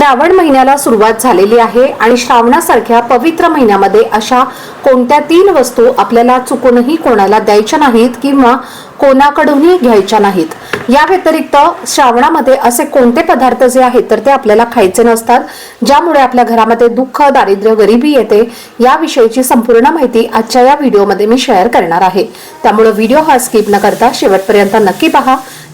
श्रावण महिन्याला सुरुवात झालेली आहे आणि श्रावणासारख्या पवित्र महिन्यामध्ये अशा कोणत्या तीन वस्तू आपल्याला चुकूनही कोणाला द्यायच्या नाहीत किंवा कोणाकडूनही घ्यायच्या नाहीत? या व्यतिरिक्त श्रावणामध्ये असे कोणते पदार्थ जे आहेत तर ते आपल्याला खायचे नसतात ज्यामुळे आपल्या घरामध्ये दुःख दारिद्र्य गरिबी येते याविषयीची संपूर्ण माहिती आजच्या या व्हिडिओमध्ये मी शेअर करणार आहे. त्यामुळे व्हिडिओ हा स्किप न करता शेवटपर्यंत नक्की पहा.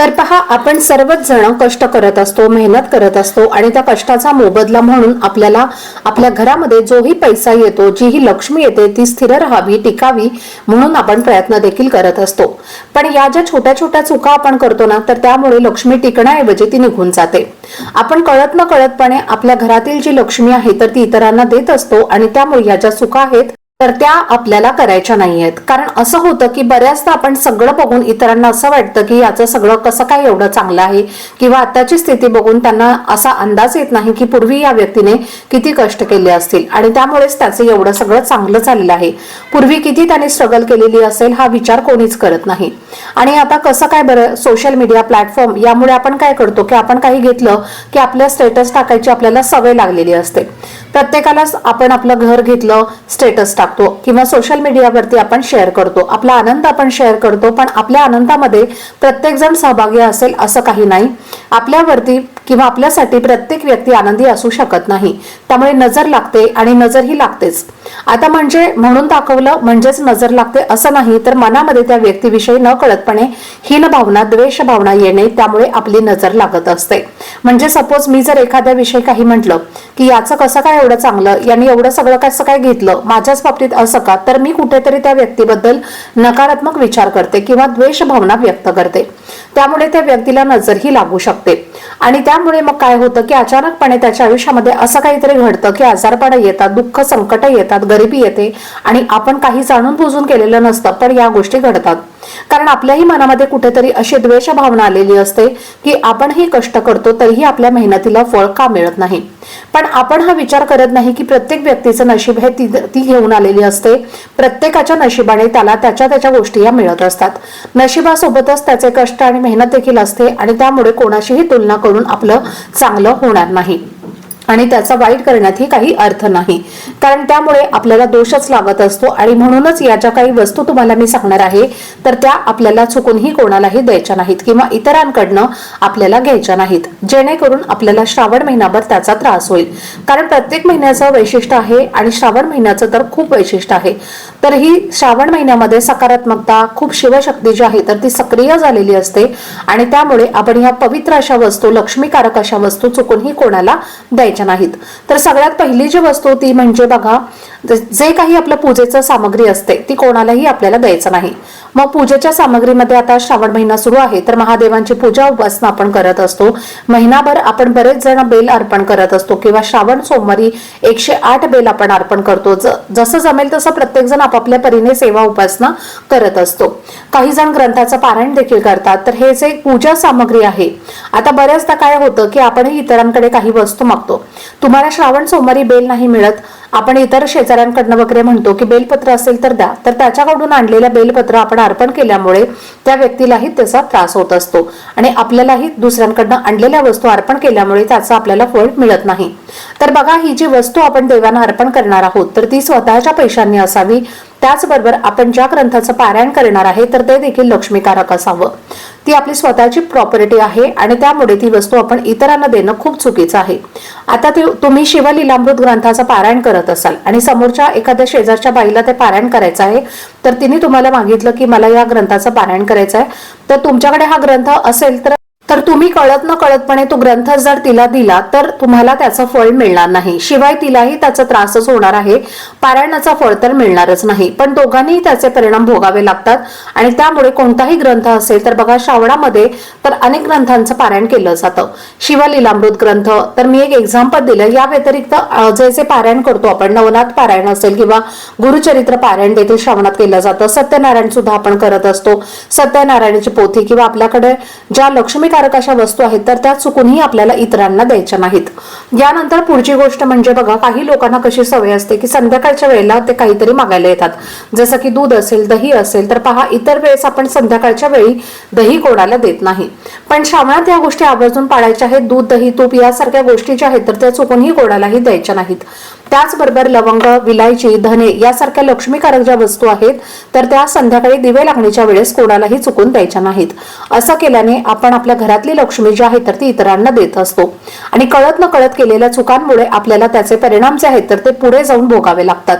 तर पहा आपण सर्वच जण कष्ट करत असतो मेहनत करत असतो आणि त्या कष्टाचा मोबदला म्हणून आपल्याला आपल्या घरामध्ये जोही पैसा येतो जी ही लक्ष्मी येते ती स्थिर राहावी टिकावी म्हणून आपण प्रयत्न देखील करत असतो. पण या ज्या छोट्या छोट्या चुका आपण करतो ना तर त्यामुळे लक्ष्मी टिकण्याऐवजी ती निघून जाते. आपण कळत न कळतपणे आपल्या घरातील जी लक्ष्मी आहे तर ती इतरांना देत असतो आणि त्यामुळे या ज्या चुका आहेत तर त्या आपल्याला करायच्या नाहीयेत. कारण असं होतं की बऱ्याचदा आपण सगळं बघून इतरांना असं वाटतं की याचं सगळं कसं काय एवढं चांगलं आहे? किंवा आताची स्थिती बघून त्यांना असा अंदाज येत नाही की पूर्वी या व्यक्तीने किती कष्ट केले असतील? आणि त्यामुळेच त्याचं एवढं सगळं चांगलं झालेलं आहे. पूर्वी किती त्याने स्ट्रगल केलेली असेल हा विचार कोणीच करत नाही. आणि आता कसं काय बरं सोशल मीडिया प्लॅटफॉर्म यामुळे आपण काय करतो की आपण काही घेतलं की आपल्या स्टेटस टाकायची आपल्याला सवय लागलेली असते. प्रत्येकालाच आपण आपलं घर घेतलं स्टेटस टाकतो किंवा सोशल मीडियावरती आपण शेअर करतो. आपला आनंद आपण शेअर करतो पण आपल्या आनंदामध्ये प्रत्येकजण सहभागी असेल असं काही नाही. आपल्यावरती किंवा आपल्यासाठी प्रत्येक व्यक्ती आनंदी असू शकत नाही. त्यामुळे नजर लागते आणि नजर ही लागतेच. आता म्हणजे म्हणून दाखवलं म्हणजेच नजर लागते असं नाही तर मनामध्ये त्या व्यक्तीविषयी न कळतपणे हीन भावना द्वेष भावना येणे त्यामुळे आपली नजर लागत असते. म्हणजे सपोज मी जर एखाद्या विषयी काही म्हटलं की याचं कसं काय एवढं चांगलं? यांनी एवढं सगळं कसं काय घेतलं? माझ्याच बाबतीत असं का? तर मी कुठेतरी त्या व्यक्तीबद्दल नकारात्मक विचार करते किंवा द्वेष भावना व्यक्त करते. त्यामुळे त्या व्यक्तीला नजर ही लागू शकते. आणि त्यामुळे मग काय होतं की अचानकपणे त्याच्या आयुष्यामध्ये असं काहीतरी घडतं की आजारपणं येतात दुःख संकट येतात गरिबी येते आणि आपण काही जाणून बुजून केलेलं नसतं पण या गोष्टी घडतात. कारण आपल्याही मनामध्ये कुठेतरी अशी द्वेष भावना आलेली असते की आपणही कष्ट करतो तरीही आपल्या मेहनतीला फळ का मिळत नाही? पण आपण हा विचार करत नाही की प्रत्येक व्यक्तीचं नशीब हे ती ती घेऊन आलेली असते. प्रत्येकाच्या नशिबाने त्याला त्याच्या त्याच्या गोष्टी या मिळत असतात. नशिबासोबतच त्याचे कष्ट आणि मेहनत देखील असते आणि त्यामुळे कोणाशीही तुलना करून आपलं चांगलं होणार नाही. आणि त्याचा वाईट करण्यातही काही अर्थ नाही. कारण त्यामुळे आपल्याला दोषच लागत असतो आणि म्हणूनच या ज्या काही वस्तू तुम्हाला मी सांगणार आहे तर त्या आपल्याला चुकूनही कोणालाही द्यायच्या नाहीत किंवा इतरांकडनं आपल्याला घ्यायच्या नाहीत. जेणेकरून आपल्याला श्रावण महिनाभर त्याचा त्रास होईल. कारण प्रत्येक महिन्याचं वैशिष्ट्य आहे आणि श्रावण महिन्याचं तर खूप वैशिष्ट्य आहे. तर ही श्रावण महिन्यामध्ये सकारात्मकता खूप शिवशक्ती जी आहे तर ती सक्रिय झालेली असते आणि त्यामुळे आपण या पवित्र अशा वस्तू लक्ष्मीकारक अशा वस्तू चुकूनही कोणाला द्यायच्या नाहीत. तर सगळ्यात पहिली जी वस्तू ती म्हणजे बघा जे काही आपलं पूजेचं सामग्री असते ती कोणालाही आपल्याला द्यायचं नाही. मग पूजेच्या सामग्रीमध्ये आता श्रावण महिना सुरू आहे तर महादेवांची पूजा उपासना आपण करत असतो. महिनाभर आपण बरेच जण बेल अर्पण करत असतो किंवा श्रावण सोमवारी एकशे आठ बेल आपण अर्पण करतो. ज- जसं जमेल तसं प्रत्येक जण आपापल्या परीने सेवा उपासना करत असतो. काही जण ग्रंथाचं पारायण देखील करतात तर हे जे पूजा सामग्री आहे आता बऱ्याचदा काय होतं की आपणही इतरांकडे काही वस्तू मागतो. तुम्हाला श्रावण सोमवारी बेल नाही मिळत आपण इतर शेजाऱ्यांकडनं वगैरे म्हणतो की बेलपत्र असेल तर द्या. तर त्याच्याकडून आणलेल्या बेलपत्र आपण अर्पण केल्यामुळे त्या व्यक्तीलाही त्याचा त्रास होत असतो. आणि आपल्यालाही दुसऱ्यांकडनं आणलेल्या वस्तू अर्पण केल्यामुळे त्याचं आपल्याला फळ मिळत नाही. तर बघा ही जी वस्तू आपण देवांना अर्पण करणार आहोत तर ती स्वतःच्या पैशांनी असावी त्याचबरोबर आपण ज्या ग्रंथाचं पारायण करणार आहे तर ते देखील लक्ष्मीकारक असावं. ती आपली स्वतःची प्रॉपर्टी आहे आणि त्यामुळे ती वस्तू आपण इतरांना देणं खूप चुकीचं आहे. आता ते तुम्ही शिवलीलामृत ग्रंथाचं पारायण करत असाल आणि समोरच्या एखाद्या शेजारच्या बाईला ते पारायण करायचं आहे तर तिने तुम्हाला मागितलं की मला या ग्रंथाचं पारायण करायचं आहे. तर तुमच्याकडे हा ग्रंथ असेल तर तर तुम्ही कळत न कळतपणे तो ग्रंथ जर तिला दिला तर तुम्हाला त्याचं फळ मिळणार नाही. शिवाय तिलाही त्याचा त्रासच होणार आहे. पारायणाचा फळ तर मिळणारच नाही. पण दोघांनीही त्याचे परिणाम भोगावे लागतात आणि त्यामुळे कोणताही ग्रंथ असेल तर बघा श्रावणामध्ये तर अनेक ग्रंथांचं पारायण केलं जातं. शिवलीलामृत ग्रंथ तर मी एक एक्झाम्पल दिलं. या व्यतिरिक्त जे जे पारायण करतो आपण नवनाथ पारायण असेल किंवा गुरुचरित्र पारायण देखील श्रावणात केलं जातं. सत्यनारायण सुद्धा आपण करत असतो. सत्यनारायणाची पोथी किंवा आपल्याकडे ज्या हानिकारक अशा वस्तू आहेत तर त्या चुकूनही आपल्याला इतरांना द्यायच्या नाहीत. यानंतर पुढची गोष्ट म्हणजे बघा काही लोकांना कशी सवय असते की संध्याकाळच्या वेळेला ते काहीतरी मागायला येतात. जसं की दूध असेल दही असेल तर पहा इतर वेळेस आपण संध्याकाळच्या वेळी दही कोणाला देत नाही. पण श्रावणात या गोष्टी आवर्जून पाळायच्या आहेत. दूध दही तूप यासारख्या गोष्टी ज्या आहेत तर त्या चुकूनही कोणालाही द्यायच्या नाहीत. त्याचबरोबर लवंग विलायची धने यासारख्या लक्ष्मीकारक ज्या वस्तू आहेत तर त्या संध्याकाळी दिवे लागण्याच्या वेळेस कोणालाही चुकून द्यायच्या नाहीत. असं केल्याने आपण आपल्या घरातली लक्ष्मी जी आहे तर ती इतरांना देत असतो. आणि कळत न कळत केलेल्या चुकांमुळे आपल्याला त्याचे परिणाम जे आहेत तर ते पुढे जाऊन भोगावे लागतात.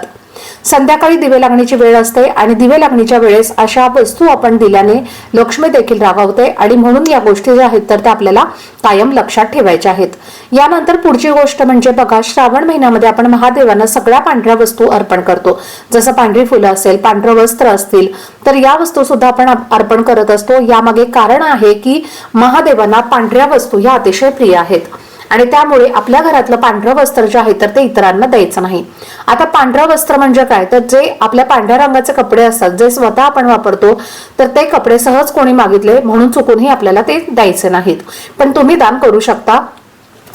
संध्याकाळी दिवे लागण्याची वेळ असते आणि दिवे लागण्याच्या वेळेस अशा वस्तू आपण दिल्याने लक्ष्मी देखील रागावते आणि म्हणून या गोष्टी ज्या आहेत तर त्या आपल्याला कायम लक्षात ठेवायच्या आहेत. यानंतर पुढची गोष्ट म्हणजे बघा श्रावण महिन्यामध्ये आपण महादेवांना सगळ्या पांढऱ्या वस्तू अर्पण करतो. जसं पांढरी फुलं असेल पांढरं वस्त्र असतील तर या वस्तू सुद्धा आपण अर्पण करत असतो. यामागे कारण आहे की महादेवांना पांढऱ्या वस्तू ह्या अतिशय प्रिय आहेत. आणि त्यामुळे आपल्या घरातलं पांढरं वस्त्र जे आहे तर ते इतरांना द्यायचं नाही. आता पांढरं वस्त्र म्हणजे काय? तर जे आपल्या पांढऱ्या रंगाचे कपडे असतात जे स्वतः आपण वापरतो तर ते कपडे सहज कोणी मागितले म्हणून चुकूनही आपल्याला ते द्यायचे नाहीत. पण तुम्ही दान करू शकता.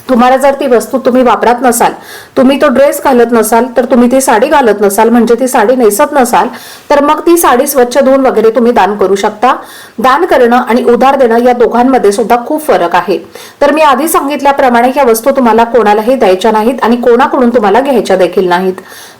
तुम्हाला जर ती वस्तू तुम्ही वापरत नसाल तुम्ही तो ड्रेस घालत नसाल तर तुम्ही ती साडी घालत नसाल म्हणजे ती साडी नेसत नसाल तर मग ती साडी स्वच्छ धुवून वगैरे तुम्ही दान करू शकता. दान करणं आणि उधार देणं या दोघांमध्ये सुद्धा खूप फरक आहे. तर मी आधी सांगितल्याप्रमाणे ह्या वस्तू तुम्हाला कोणालाही द्यायच्या नाहीत आणि कोणाकडून तुम्हाला घ्यायच्या देखील नाहीत.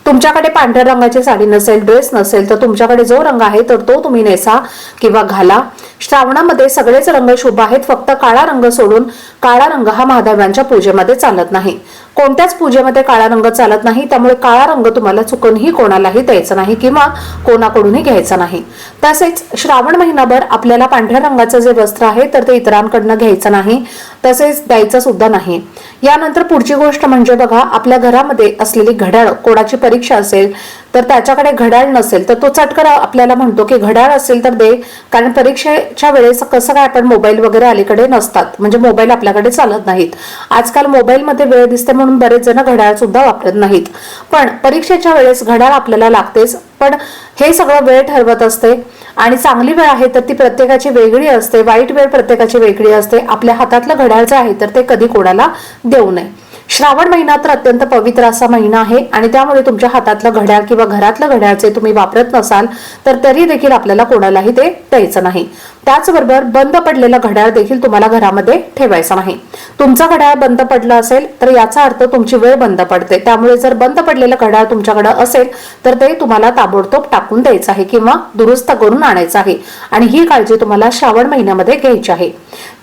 तुमच्याकडे पांढऱ्या रंगाची साडी नसेल ड्रेस नसेल तर तुमच्याकडे जो रंग आहे तर तो तुम्ही नेसा किंवा घाला. श्रावणामध्ये सगळेच रंग शुभ आहेत फक्त काळा रंग सोडून काळा रंग हा महादेवांच्या पूजेमध्ये चालत नाही. कोणत्याच पूजेमध्ये काळा रंग चालत नाही त्यामुळे काळा रंग तुम्हाला चुकूनही कोणालाही द्यायचा नाही किंवा कोणाकडूनही घ्यायचा नाही. तसेच श्रावण महिनाभर आपल्याला पांढऱ्या रंगाचं जे वस्त्र आहे तर ते इतरांकडनं घ्यायचं नाही. तसेच द्यायचं सुद्धा नाही. यानंतर पुढची गोष्ट म्हणजे बघा आपल्या घरामध्ये असलेली घड्याळ कोणाची परीक्षा असेल तर त्याच्याकडे घड्याळ नसेल तर तो चटकर आपल्याला म्हणतो की घड्याळ असेल तर दे. कारण परीक्षेच्या वेळेस कसं काय आपण मोबाईल वगैरे अलीकडे नसतात. म्हणजे मोबाईल आपल्याकडे चालत नाहीत. आजकाल मोबाईलमध्ये वेळ दिसते म्हणून बरेच जण घड्याळ सुद्धा वापरत नाहीत. पण परीक्षेच्या वेळेस घड्याळ आपल्याला लागतेच. पण हे सगळं वेळ ठरवत असते. आणि चांगली वेळ आहे तर ती प्रत्येकाची वेगळी असते. वाईट वेळ प्रत्येकाची वेगळी असते. आपल्या हातातलं घड्याळ जे आहे तर ते कधी कोणाला देऊ नये. श्रावण महिना तर अत्यंत पवित्र असा महिना आहे आणि त्यामुळे तुमच्या हातातलं घड्याळ किंवा घरातलं घड्याळचे तुम्ही वापरत नसाल तर तरी देखील आपल्याला कोणालाही ते द्यायचं नाही. त्याचबरोबर बंद पडलेलं घड्याळ देखील तुम्हाला घरामध्ये ठेवायचं नाही तुमचं घड्याळ बंद पडलं असेल तर याचा अर्थ तुमची वेळ बंद पडते. त्यामुळे जर बंद पडलेलं घड्याळ तुमच्याकडे असेल तर ते तुम्हाला ताबडतोब टाकून द्यायचं आहे किंवा दुरुस्त करून आणायचं आहे. आणि ही काळजी तुम्हाला श्रावण महिन्यामध्ये घ्यायची आहे.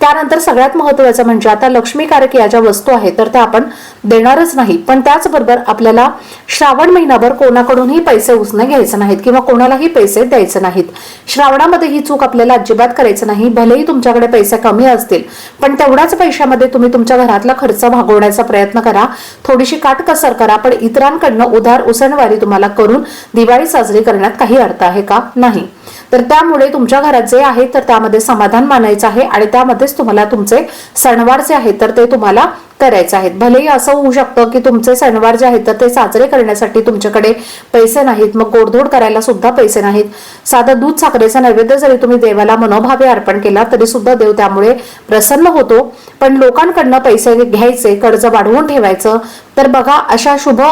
त्यानंतर सगळ्यात महत्वाचं म्हणजे आता लक्ष्मीकारक या ज्या वस्तू आहेत तर त्या आपण देणारच नाही. पण त्याचबरोबर आपल्याला श्रावण महिनाभर कोणाकडूनही पैसे उसने घ्यायचे नाहीत किंवा कोणालाही पैसे द्यायचे नाहीत. श्रावणामध्ये ही चूक आपल्याला अजिबात करायचं नाही भलेही तुमच्याकडे पैसे कमी असतील पण तेवढ्याच पैशामध्ये तुम्ही तुमच्या घरातला खर्च भागवण्याचा प्रयत्न करा. थोडीशी काटकसर करा पण इतरांकडनं उधार उसणवारी तुम्हाला करून दिवाळी साजरी करण्यात काही अर्थ आहे का? नाही. तर त्यामुळे तुमच्या घरात जे आहे तर त्यामध्ये समाधान मानायचं आहे आणि त्यामध्येच तुम्हाला तुमचे सणवार जे आहेत तर ते तुम्हाला करायचे आहेत. भलेही असं होऊ शकतं की तुमचे सणवार जे आहेत तर ते साजरे करण्यासाठी तुमच्याकडे पैसे नाहीत. मग गोडधोड करायला सुद्धा पैसे नाहीत. साधं दूध साखरेचा नैवेद्य जरी तुम्ही देवाला मनोभावे अर्पण केला तरी सुद्धा देव त्यामुळे प्रसन्न होतो. पण लोकांकडनं पैसे घ्यायचे कर्ज वाढवून ठेवायचं. तर बघा अशा शुभ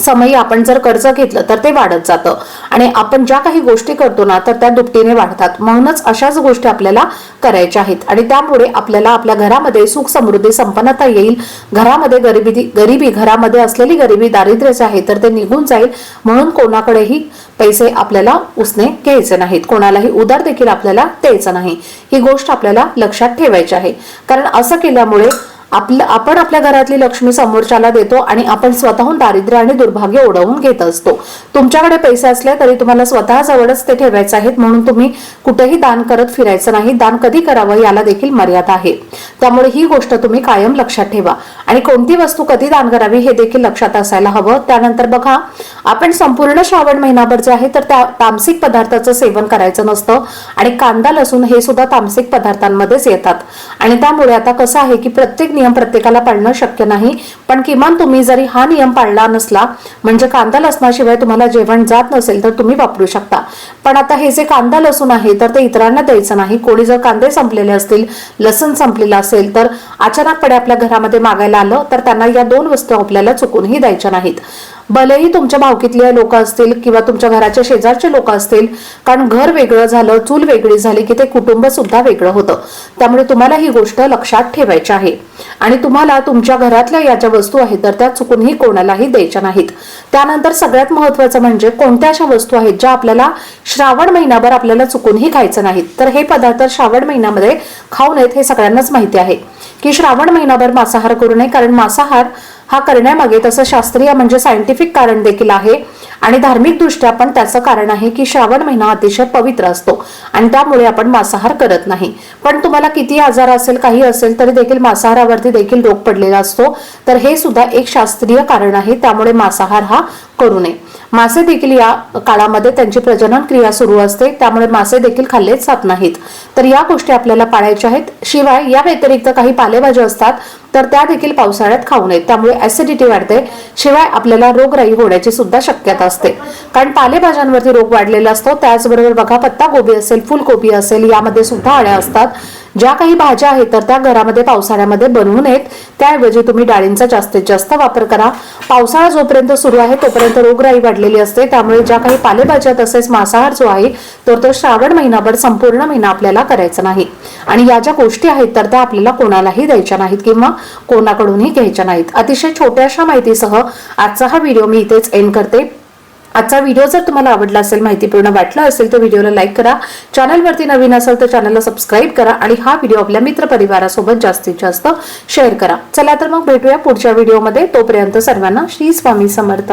समयी आपण जर कर्ज घेतलं तर ते वाढत जातं. आणि आपण ज्या काही गोष्टी करतो ना तर त्या दुपटीने वाढतात. म्हणूनच अशाच गोष्टी आपल्याला करायच्या आहेत. आणि त्यामुळे आपल्याला आपल्या घरामध्ये सुख समृद्धी संपन्नता येईल. घरामध्ये गरिबी गरिबी घरामध्ये असलेली गरिबी दारिद्र्य जे आहे तर ते निघून जाईल. म्हणून कोणाकडेही पैसे आपल्याला उसने घ्यायचे नाहीत. कोणालाही उदार देखील आपल्याला द्यायचं नाही. ही गोष्ट आपल्याला लक्षात ठेवायची आहे. कारण असं केल्यामुळे आपलं आपण आपल्या घरातली लक्ष्मी समोरच्याला देतो आणि आपण स्वतःहून दारिद्र्य आणि दुर्भाग्य ओढवून घेत असतो. तुमच्याकडे पैसे असले तरी तुम्हाला स्वतः जवळच ते ठेवायचे आहेत म्हणून तुम्ही कुठेही दान करत फिरायचं नाही. दान कधी करावं याला देखील मर्यादा आहे. त्यामुळे ही गोष्ट तुम्ही कायम लक्षात ठेवा. आणि कोणती वस्तू कधी दान करावी हे देखील लक्षात असायला हवं. त्यानंतर बघा आपण संपूर्ण श्रावण महिनाभर जे आहे तर त्या तामसिक पदार्थाचं सेवन करायचं नसतं आणि कांदा लसूण हे सुद्धा तामसिक पदार्थांमध्येच येतात. आणि त्यामुळे आता कसं आहे की प्रत्येक नियम प्रत्येकाला पाळणं शक्य नाही. पण किमान तुम्ही जरी हा नियम पाळला नसला म्हणजे कांदा लसणाशिवाय तुम्हाला जेवण जात नसेल तर तुम्ही वापरू शकता. पण आता हे जे कांदा लसूण आहे तर ते इतरांना द्यायचं नाही. कोणी जर कांदे संपलेले असतील लसूण संपलेलं असेल तर अचानकपणे आपल्या घरामध्ये मागायला आलं तर त्यांना या दोन वस्तू आपल्याला चुकूनही द्यायच्या नाहीत. भलेही तुमच्या भावकीतले लोक असतील किंवा तुमच्या घराच्या शेजारचे लोक असतील कारण घर वेगळं झालं चूल वेगळी झाली की ते कुटुंब सुद्धा वेगळं होतं. त्यामुळे तुम्हाला ही गोष्ट लक्षात ठेवायची आहे. आणि तुम्हाला तुमच्या घरातल्या या ज्या वस्तू आहेत तर त्या चुकूनही कोणालाही द्यायच्या नाहीत. त्यानंतर सगळ्यात महत्वाचं म्हणजे कोणत्या अशा वस्तू आहेत ज्या आपल्याला श्रावण महिनाभर आपल्याला चुकूनही खायचं नाहीत. तर हे पदार्थ श्रावण महिन्यामध्ये खाऊ नयेत हे सगळ्यांनाच माहिती आहे. की श्रावण महिनाभर मांसाहार करू नये कारण मांसाहार हा करण्यामागे तसं शास्त्रीय म्हणजे सायंटिफिक कारण देखील आहे. आणि धार्मिक दृष्ट्या पण त्याचं कारण आहे की श्रावण महिना अतिशय पवित्र असतो. आणि त्यामुळे आपण मांसाहार करत नाही. पण तुम्हाला किती आजार असेल काही असेल तरी देखील मांसाहारावरती देखील रोग पडलेला असतो. तर हे सुद्धा एक शास्त्रीय कारण आहे त्यामुळे मांसाहार हा करू नये. मासे देखील या काळामध्ये त्यांची प्रजनन क्रिया सुरू असते. त्यामुळे मासे देखील खाल्लेच जात नाहीत. तर या गोष्टी आपल्याला पाळायच्या आहेत. शिवाय या व्यतिरिक्त काही पालेभाज्या असतात. तर त्या देखील पावसाळ्यात खाऊ नयेत त्यामुळे ऍसिडिटी वाढते. शिवाय आपल्याला रोगराई होण्याची सुद्धा शक्यता असते. कारण पालेभाज्यांवरती रोग वाढलेला असतो. त्याचबरोबर बघा पत्ता गोबी असेल फुलकोबी असेल यामध्ये सुद्धा आळ्या असतात. ज्या काही भाज्या आहेत तर त्या घरामध्ये पावसाळ्यामध्ये बनवू नयेत. त्याऐवजी तुम्ही डाळींचा जास्तीत जास्त वापर करा. पावसाळा जोपर्यंत सुरू आहे तोपर्यंत रोगराई वाढलेली असते. त्यामुळे ज्या काही पालेभाज्या तसेच मांसाहार जो आहे तर तो श्रावण महिनाभर संपूर्ण महिना आपल्याला करायचा नाही. आणि या ज्या गोष्टी आहेत तर त्या आपल्याला कोणालाही द्यायच्या नाहीत. किंवा कोणाकडूनही घ्यायच्या नाहीत. अतिशय छोट्याशा माहितीसह आजचा हा व्हिडिओ मी इथेच एंड करते. आजचा व्हिडिओ जर तुम्हाला आवडला असेल माहितीपूर्ण वाटला असेल तर व्हिडिओला लाईक करा. चॅनलवरती नवीन असेल तर चॅनलला सबस्क्राईब करा आणि हा व्हिडिओ आपल्या मित्र परिवारासोबत जास्तीत जास्त शेअर करा. चला तर मग भेटूया पुढच्या व्हिडिओमध्ये. तोपर्यंत सर्वांना श्री स्वामी समर्थ.